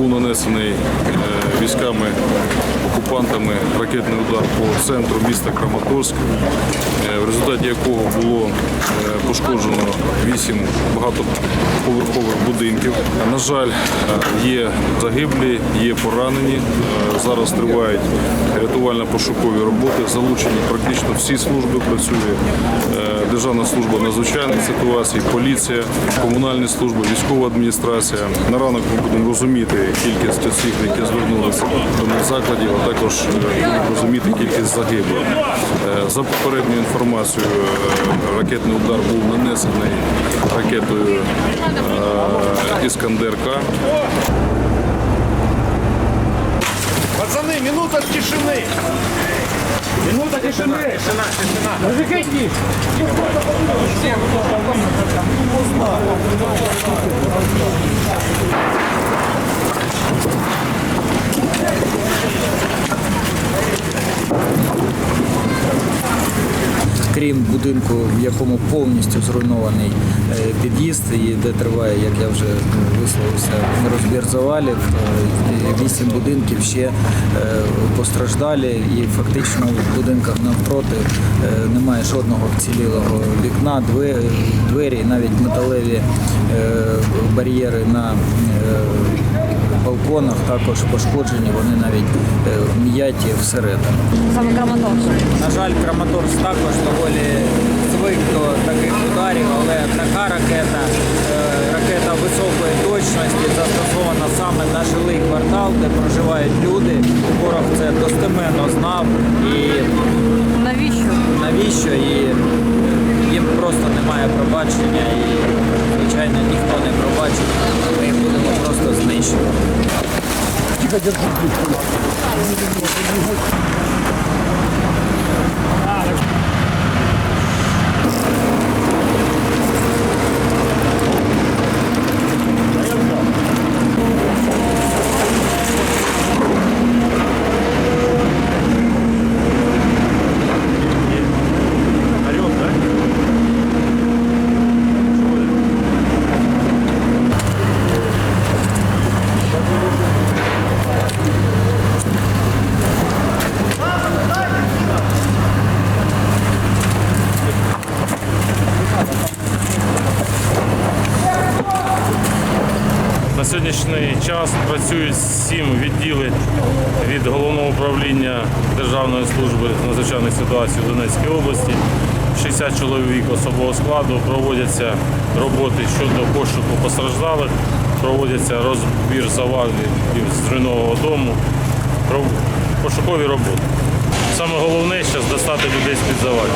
нанесений е, військами окупантами ракетний удар по центру міста Краматорськ, е, в результаті якого було е, пошкоджено вісім багатоповерхових будинків. На жаль, є загиблі, є поранені. Зараз тривають рятувально-пошукові роботи. Залучені практично всі служби. Працює Державна служба надзвичайних ситуацій, поліція, комунальні служби, військова адміністрація. На ранок ми будемо розуміти кількість осіб, які звернулися до медзакладів, а також е, будемо розуміти кількість загиблих. Е, За попередньою інформацією, е, ракетний удар був нанесений ракетою е, Іскандер-К. Пацаны, минута тишины. Минута тишины. Тишина, тишина. Разыграйте. Крім будинку, в якому повністю зруйнований е, під'їзд, і де триває, як я вже висловився, розбір завалів. Вісім будинків ще е, постраждалі, і фактично в будинках навпроти е, немає жодного вцілілого вікна, двері, навіть металеві бар'єри на балконах також пошкоджені, вони навіть е, м'яті всередину. Саме Краматорськ. На жаль, Краматорськ також доволі звик до таких ударів, але така ракета, е, ракета високої точності застосована саме на жилий квартал, де проживають люди. Ворог це достеменно знав і Навіщо? навіщо і їм просто немає пробачення і звичайно ніхто не пробачить. Ми їх будемо просто знищувати. Орет, На сьогоднішній час працюють сім відділень від головного управління Державної служби з надзвичайних ситуацій у Донецькій області. 60 чоловік особового складу проводяться роботи щодо пошуку постраждалих, проводяться розбір завалів з зруйнованого дому, пошукові роботи. Саме головне зараз достати людей з-під завалів.